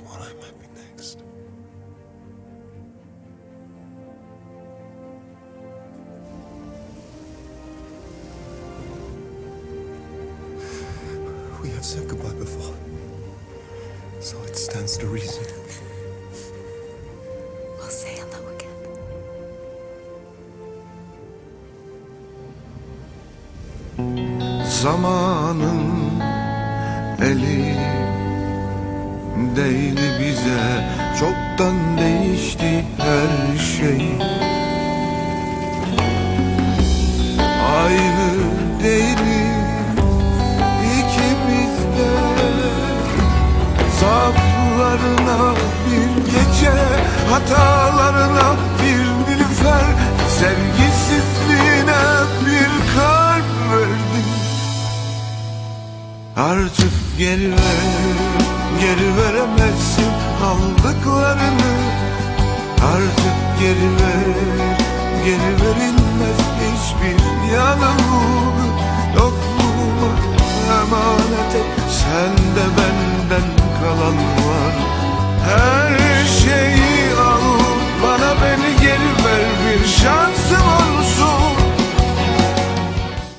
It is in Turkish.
knows what I might be next. We have said goodbye before, so it stands to reason. We'll say hello again. Zamanın eli değdi bize. Çoktan değişti her şey. Aynı değiliz ikimiz de? Zaaflarına bir gece Hatalarına bir nilüfer. Sevgisizliğine bir kalp verdim. Artık geri ver, Artık geri ver, geri verilmez hiçbir yanımı. Yokluğuma emanet et, sen de benden kalan var.